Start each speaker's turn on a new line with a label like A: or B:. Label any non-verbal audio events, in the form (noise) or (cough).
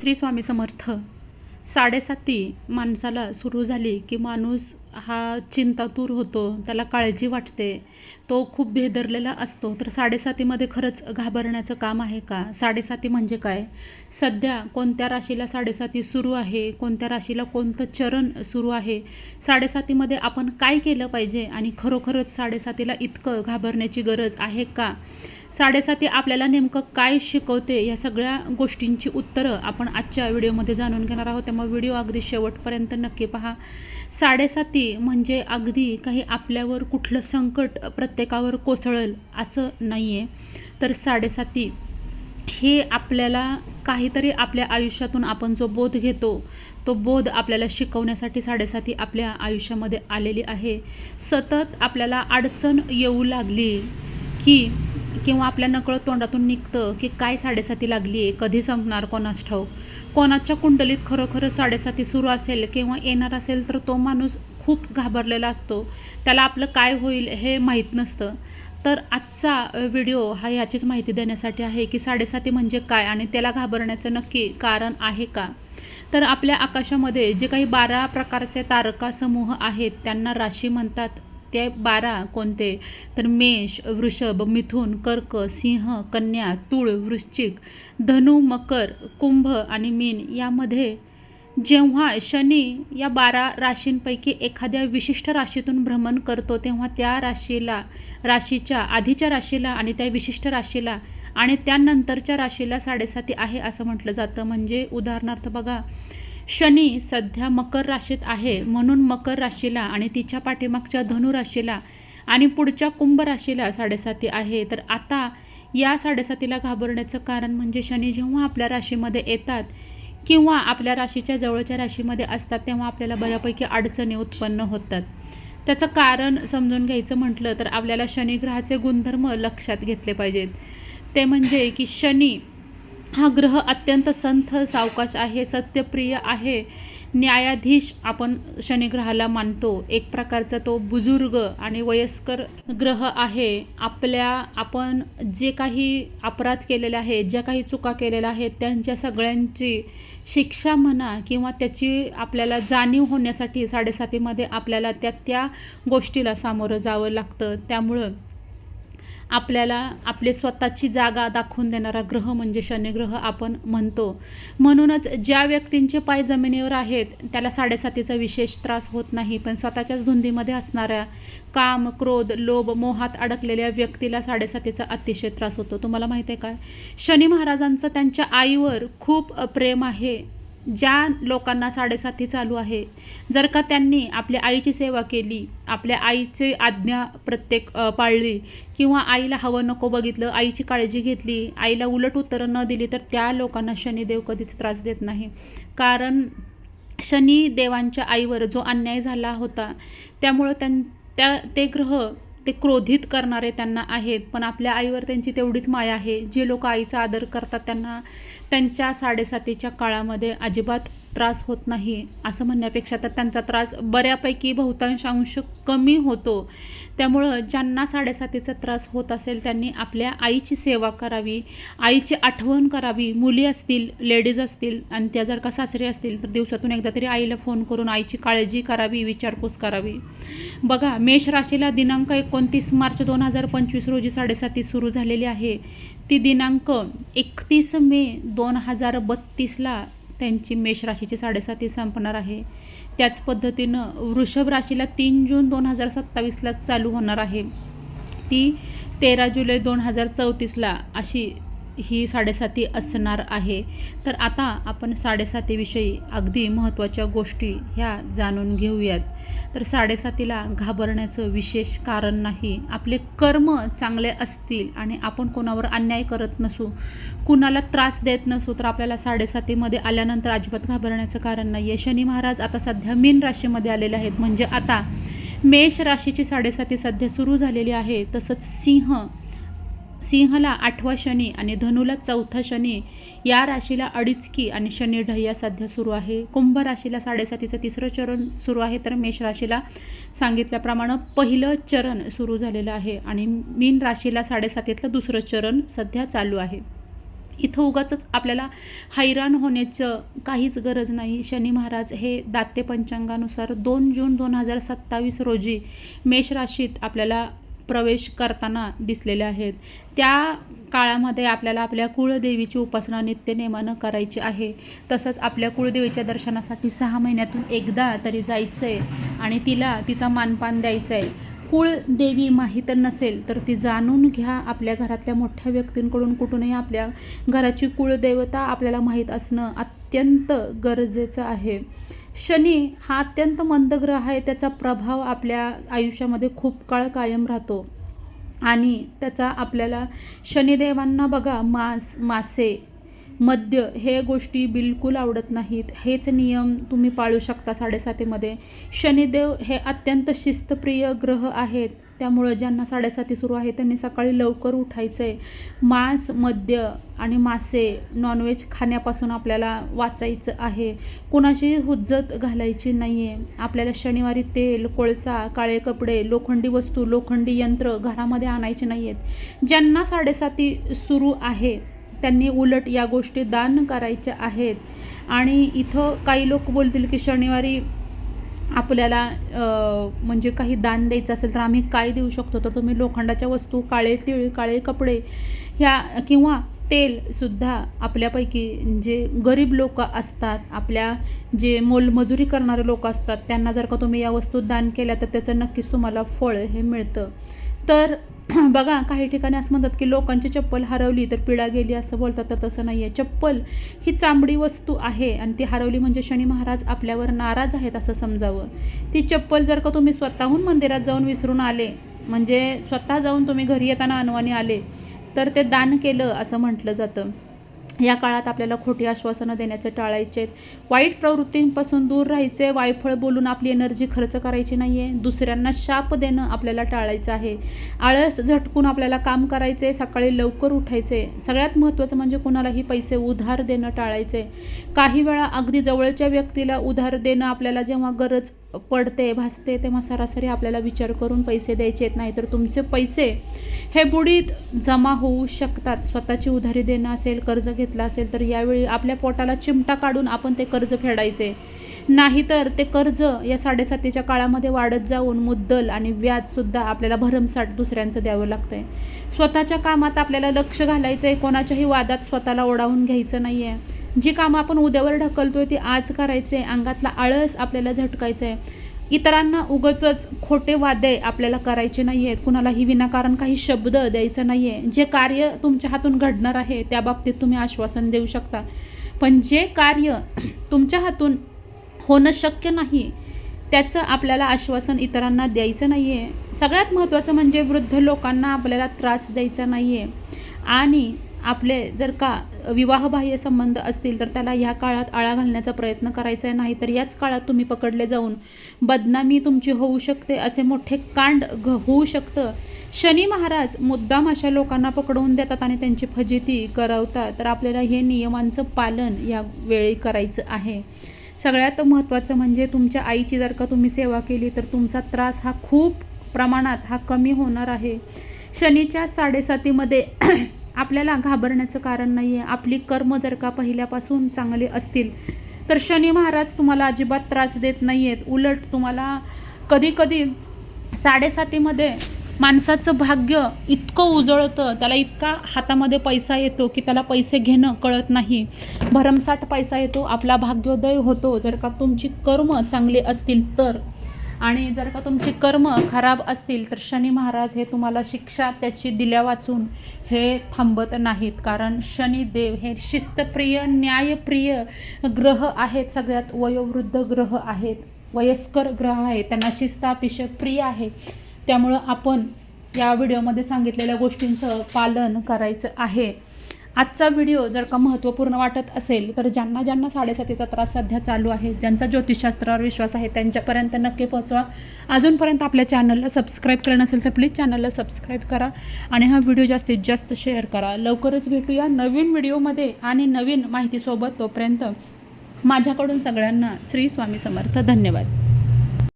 A: श्री स्वामी समर्थ. साडेसाती माणसाला सुरू झाली की माणूस हा चिंतातूर होतो त्याला काळजी वाटते. तो खूप भेदरलेला असतो. तर साडेसातीमध्ये खरंच घाबरण्याचं काम आहे का? साडेसाती म्हणजे काय? सध्या कोणत्या राशीला साडेसाती सुरू आहे? कोणत्या राशीला कोणतं चरण सुरू आहे? साडेसातीमध्ये आपण काय केलं पाहिजे? आणि खरोखरच साडेसातीला इतकं घाबरण्याची गरज आहे का? साडेसाती आपल्याला नेमकं काय शिकवते? या सगळ्या गोष्टींची उत्तरं आपण आजच्या व्हिडिओमध्ये जाणून घेणार आहोत. त्यामुळे व्हिडिओ अगदी शेवटपर्यंत नक्की पहा. साडेसाती म्हणजे अगदी काही आपल्यावर कुठलं संकट प्रत्येकावर कोसळल असं नाही आहे तर साडेसाती हे आपल्याला काहीतरी आपल्या आयुष्यातून आपण जो बोध घेतो तो बोध आपल्याला शिकवण्यासाठी साडेसाती आपल्या आयुष्यामध्ये आलेली आहे. सतत आपल्याला अडचण येऊ लागली की किंवा आपल्या नकळत तोंडातून निघतं की काय साडेसाती लागली आहे कधी संपणार कोणास ठाऊक? कोणाच्या कुंडलीत खरोखर साडेसाती सुरू असेल किंवा येणार असेल तर तो माणूस खूप घाबरलेला असतो. त्याला आपलं काय होईल हे माहीत नसतं. तर आजचा व्हिडिओ हा याचीच माहिती देण्यासाठी आहे की साडेसाती म्हणजे काय आणि त्याला घाबरण्याचं नक्की कारण आहे का? तर आपल्या आकाशामध्ये जे काही बारा प्रकारचे तारका समूह आहेत त्यांना राशी म्हणतात. ते बारा कोणते? तर मेष वृषभ मिथुन कर्क सिंह कन्या तुळ वृश्चिक धनु मकर कुंभ आणि मीन यामध्ये जेव्हा शनी या बारा राशींपैकी एखाद्या विशिष्ट राशीतून भ्रमण करतो तेव्हा त्या राशीला राशीच्या आधीच्या राशीला आणि त्या विशिष्ट राशीला आणि त्यानंतरच्या राशीला साडेसाती आहे असं म्हटलं जातं. म्हणजे उदाहरणार्थ बघा शनी सध्या मकर राशीत आहे म्हणून मकर राशीला आणि तिच्या पाठीमागच्या धनु राशीला आणि पुढच्या कुंभ राशीला साडेसाती आहे. तर आता या साडेसातीला घाबरण्याचं कारण म्हणजे शनी जेव्हा आपल्या राशीमध्ये येतात किंवा आपल्या राशीच्या जवळच्या राशीमध्ये असतात तेव्हा आपल्याला बऱ्यापैकी अडचणी उत्पन्न होतात. त्याचं कारण समजून घ्यायचं म्हटलं तर आपल्याला शनिग्रहाचे गुणधर्म लक्षात घेतले पाहिजेत. ते म्हणजे की शनी हा ग्रह अत्यंत संथ सावकाश आहे सत्यप्रिय आहे. न्यायाधीश आपण शनिग्रहाला मानतो. एक प्रकारचा तो बुजुर्ग आणि वयस्कर ग्रह आहे. आपल्या आपण जे काही अपराध केलेले आहेत ज्या काही चुका केलेल्या आहेत त्यांच्या सगळ्यांची शिक्षा म्हणा किंवा त्याची आपल्याला जाणीव होण्यासाठी साडेसातीमध्ये आपल्याला त्या त्या गोष्टीला सामोरं जावं लागतं. त्यामुळं आपल्याला आपले स्वतःची जागा दाखवून देणारा ग्रह म्हणजे शनिग्रह आपण म्हणतो. म्हणूनच ज्या व्यक्तींचे पाय जमिनीवर आहेत त्याला साडेसातीचा विशेष त्रास होत नाही. पण स्वतःच्याच धुंदीमध्ये असणाऱ्या काम क्रोध लोभ मोहात अडकलेल्या व्यक्तीला साडेसातीचा अतिशय त्रास होतो. तुम्हाला माहिती आहे काय शनी महाराजांचं त्यांच्या आईवर खूप प्रेम आहे. ज्या लोकांना साडेसाती चालू आहे जर का त्यांनी आपल्या आईची सेवा केली आपल्या आईचे आज्ञा प्रत्येक पाळली किंवा आईला हवं नको बघितलं आईची काळजी घेतली आईला उलट उत्तरं न दिली तर त्या लोकांना शनिदेव कधीच त्रास देत नाही. कारण शनी देवांच्या आईवर जो अन्याय झाला होता त्यामुळं त्यां त्या ते ग्रह ते क्रोधित करणारे त्यांना आहेत. पण आपल्या आईवर त्यांची तेवढीच माया आहे. जे लोक आईचा आदर करतात त्यांना त्यांच्या साडेसातीच्या काळामध्ये अजिबात त्रास होत नाही असं म्हणण्यापेक्षा तर त्यांचा त्रास बऱ्यापैकी बहुतांश अंश कमी होतो. त्यामुळं ज्यांना साडेसातीचा त्रास होत असेल त्यांनी आपल्या आईची सेवा करावी आईची आठवण करावी. मुली असतील लेडीज असतील आणि त्या जर का सासरे असतील तर दिवसातून एकदा तरी आईला फोन करून आईची काळजी करावी विचारपूस करावी. बघा मेष राशीला दिनांक एकोणतीस मार्च दोन हजार पंचवीस रोजी साडेसाती सुरू झालेली आहे. ती दिनांक एकतीस मे दोन हजार बत्तीसला त्यांची मेष राशीची साडेसाती संपणार आहे. त्याच पद्धतीनं वृषभ राशीला तीन जून दोन हजार सत्तावीसला चालू होणार आहे. ती तेरा जुलै दोन हजार चौतीसला अशी ही साडेसाती असणार आहे. तर आता आपण साडेसातीविषयी अगदी महत्त्वाच्या गोष्टी ह्या जाणून घेऊयात. तर साडेसातीला घाबरण्याचं विशेष कारण नाही. आपले कर्म चांगले असतील आणि आपण कोणावर अन्याय करत नसू कुणाला त्रास देत नसू तर आपल्याला साडेसातीमध्ये आल्यानंतर अजिबात घाबरण्याचं कारण नाही आहे शनी महाराज आता सध्या मीन राशीमध्ये आलेले आहेत. म्हणजे आता मेष राशीची साडेसाती सध्या सुरू झालेली आहे. तसंच सिंह सिंहला आठवा शनी आणि धनुला चौथा शनी या राशीला अडीचकी आणि शनी ढय्या सध्या सुरू आहे. कुंभ राशीला साडेसातीचं तिसरं चरण सुरू आहे तर मेष राशीला सांगितल्याप्रमाणे पहिलं चरण सुरू झालेलं आहे आणि मीन राशीला साडेसातीतलं दुसरं चरण सध्या चालू आहे. इथं उगाच आपल्याला हैराण होण्याचं काहीच गरज नाही. शनी महाराज हे दाते पंचांगानुसार दोन जून दोन हजार सत्तावीस रोजी मेष राशीत आपल्याला प्रवेश करताना दिसलेले आहेत. त्या काळामध्ये आपल्याला आपल्या कुळदेवीची उपासना नित्यनेमानं करायची आहे. तसंच आपल्या कुळदेवीच्या दर्शनासाठी सहा महिन्यातून एकदा तरी जायचं आहे आणि तिला तिचा मानपान द्यायचं आहे कुळदेवी माहीत नसेल तर ती जाणून घ्या आपल्या घरातल्या मोठ्या व्यक्तींकडून. कुठूनही आपल्या घराची कुळदेवता आपल्याला माहीत असणं अत्यंत गरजेचं आहे. शनी हा अत्यंत मंद ग्रह आहे. त्याचा प्रभाव आपल्या आयुष्यामध्ये खूप काळ कायम राहतो. आणि त्याचा आपल्याला शनिदेवांना बघा मांस मासे मद्य हे गोष्टी बिलकुल आवडत नाहीत. हेच नियम तुम्ही पाळू शकता साडेसातीमध्ये शनिदेव हे अत्यंत शिस्तप्रिय ग्रह आहेत. त्यामुळं ज्यांना साडेसाती सुरू आहे त्यांनी सकाळी लवकर उठायचं आहे मांस मद्य आणि मासे नॉनव्हेज खाण्यापासून आपल्याला वाचायचं आहे. कुणाशी हुज्जत घालायची नाही आहे आपल्याला शनिवारी तेल कोळसा काळे कपडे लोखंडी वस्तू लोखंडी यंत्र घरामध्ये आणायचे नाही आहेत ज्यांना साडेसाती सुरू आहे त्यांनी उलट या गोष्टी दान करायच्या आहेत. आणि इथं काही लोक बोलतील की शनिवारी आपल्याला म्हणजे काही दान द्यायचं असेल तर आम्ही काय देऊ शकतो? तर तुम्ही लोखंडाच्या वस्तू काळे तिळ काळे कपडे ह्या किंवा तेलसुद्धा आपल्यापैकी जे गरीब लोक असतात आपल्या जे मोलमजुरी करणारे लोक असतात त्यांना जर का तुम्ही या वस्तू दान केल्या तर त्याचं नक्कीच तुम्हाला फळ हे मिळतं. तर (clears throat) बघा काही ठिकाणी असं म्हणतात की लोकांची चप्पल हरवली तर पिढा गेली असं बोलतात तर तसं नाही आहे चप्पल ही चांबडी वस्तू आहे आणि ती हरवली म्हणजे शनी महाराज आपल्यावर नाराज आहेत असं समजावं. ती चप्पल जर का तुम्ही स्वतःहून मंदिरात जाऊन विसरून आले म्हणजे स्वतः जाऊन तुम्ही घरी येताना अनवाणी आले तर ते दान केलं असं म्हटलं जातं. या काळात आपल्याला खोटी आश्वासनं देण्याचे टाळायचे आहेत. वाईट प्रवृत्तींपासून दूर राहायचे वायफळ बोलून आपली एनर्जी खर्च करायची नाही आहे दुसऱ्यांना शाप देणं आपल्याला टाळायचं आहे. आळस झटकून आपल्याला काम करायचे सकाळी लवकर उठायचे. सगळ्यात महत्त्वाचं म्हणजे कोणालाही पैसे उधार देणं टाळायचे. काही वेळा अगदी जवळच्या व्यक्तीला उधार देणं आपल्याला जेव्हा गरज पडते भासते तेव्हा सरासरी आपल्याला विचार करून पैसे द्यायचे आहेत नाही तर तुमचे पैसे हे बुडीत जमा होऊ शकतात. स्वतःची उधारी देणं असेल कर्ज घेतलं असेल तर यावेळी आपल्या पोटाला चिमटा काढून आपण ते कर्ज फेडायचे. नाहीतर ते कर्ज या साडेसातीच्या काळामध्ये वाढत जाऊन मुद्दल आणि व्याजसुद्धा आपल्याला भरमसाठ दुसऱ्यांचं द्यावं लागतं आहे स्वतःच्या कामात आपल्याला लक्ष घालायचं आहे कोणाच्याही वादात स्वतःला ओढावून घ्यायचं नाही आहे जी कामं आपण उद्यावर ढकलतोय ती आज करायचे अंगातला आळस आपल्याला झटकायचं आहे इतरांना उगचच खोटे वादे आपल्याला करायचे नाही आहेत कुणालाही विनाकारण काही शब्द द्यायचं नाही आहे जे कार्य तुमच्या हातून घडणार आहे त्या बाबतीत तुम्ही आश्वासन देऊ शकता. पण जे कार्य (clears throat) तुमच्या हातून होणं शक्य नाही त्याचं आपल्याला आश्वासन इतरांना द्यायचं नाही आहे सगळ्यात महत्त्वाचं म्हणजे वृद्ध लोकांना आपल्याला त्रास द्यायचा नाही आहे आणि आपले जर का विवाहबाह्य संबंध असतील तर त्याला ह्या काळात आळा घालण्याचा प्रयत्न करायचा आहे. नाही तर याच काळात तुम्ही पकडले जाऊन बदनामी तुमची होऊ शकते असे मोठे कांड घ होऊ शकतं. शनी महाराज मुद्दाम अशा लोकांना पकडवून देतात आणि त्यांची फजिती करवतात. तर आपल्याला हे नियमांचं पालन या वेळी करायचं आहे. सगळ्यात महत्त्वाचं म्हणजे तुमच्या आईची जर का तुम्ही सेवा केली तर तुमचा त्रास हा खूप प्रमाणात हा कमी होणार आहे. शनीच्या साडेसातीमध्ये आपल्याला घाबरण्याचं कारण नाही आहे आपली कर्म जर का पहिल्यापासून चांगले असतील तर शनी महाराज तुम्हाला अजिबात त्रास देत नाही आहेत उलट तुम्हाला कधीकधी साडेसातीमध्ये माणसाचं भाग्य इतकं उजळतं त्याला इतका हातामध्ये पैसा येतो की त्याला पैसे घेणं कळत नाही. भरमसाठ पैसा येतो आपला भाग्योदय होतो. जर का तुमची कर्म चांगली असतील तर. आणि जर का तुमची कर्म खराब असतील तर शनी महाराज हे तुम्हाला शिक्षा त्याची दिल्या वाचून हे थांबत नाहीत. कारण शनिदेव हे शिस्तप्रिय न्यायप्रिय ग्रह आहेत. सगळ्यात वयोवृद्ध ग्रह आहेत. वयस्कर ग्रह आहे त्यांना शिस्त अतिशय प्रिय आहे. त्यामुळं आपण या व्हिडिओमध्ये सांगितलेल्या गोष्टींचं पालन करायचं आहे. आजचा व्हिडिओ जर का महत्त्वपूर्ण वाटत असेल तर ज्यांना ज्यांना साडेसातीचा त्रास सध्या चालू आहे ज्यांचा ज्योतिषशास्त्रावर विश्वास आहे त्यांच्यापर्यंत नक्की पोहोचवा. अजूनपर्यंत आपल्या चॅनलला सबस्क्राईब केलं नसेल तर प्लीज चॅनलला सबस्क्राईब करा आणि हा व्हिडिओ जास्तीत जास्त शेअर करा. लवकरच भेटूया नवीन व्हिडिओमध्ये आणि नवीन माहितीसोबत तोपर्यंत माझ्याकडून सगळ्यांना श्री स्वामी समर्थ. धन्यवाद.